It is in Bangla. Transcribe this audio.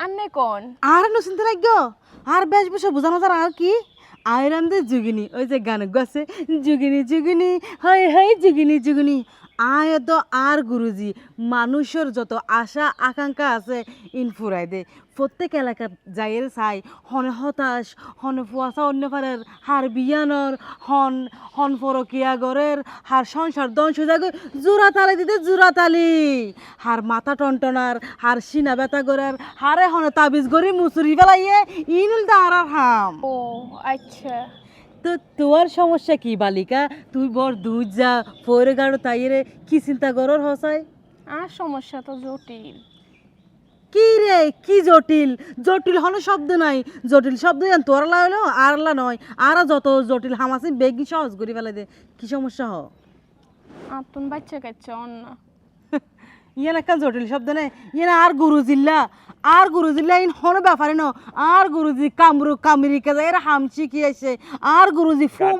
আন্নে কোন? আর নচিন্তা রাখগ আর বেশ বেশ বোঝানো যার আর কি? আয়রাম দে যুগিনী ওই যে গান গাছে যুগিনী যুগিনী হাই হাই যুগিনী যুগিনী আয় তো আর গুরুজি, মানুষের যত আশা, আকাঙ্ক্ষা আছে ইন ফুরাই দে। প্রত্যেক এলাকা যাইয়ের চাই, হনে হতাশ, হনে ফুয়াশা অন্য পারের হার বিয়ানর, হন হন ফরকিয়া গরের হার সংসার দংশ যাগ জোড়া তালি দিতে জোড়া তালি। হার মাথা টনটনার, হার সিনা ব্যথা গরের হারে হনে তাবিজ গরি মুসুরি বেলাইয়ে ইনুল আর হাম। ও আচ্ছা। তো তোর সমস্যা কি বালিকা? তুই বড় দুধ যা পরে গাড়ো তাইরে কি চিন্তা করর হসাই? আর সমস্যা তো জটিল। কি রে কি জটিল? জটিল হন শব্দ নাই। জটিল শব্দ জান তোর লা হলো আর লা নয়। আর যত জটিল হামাসি বেগি সহজ করি ফেলে দে। কি সমস্যা হ? আর বাচ্চা কাচ্চা অন্য। ইয়ে একটা জটিল শব্দ নেই। ইয়ে আর গুরুজিল্লা আর গুরুজিল্লা ইন হন ব্যাপারে ন। আর গুরুজি কামরু কামরি কাজা এর হামচি কি আছে আর গুরুজি ফু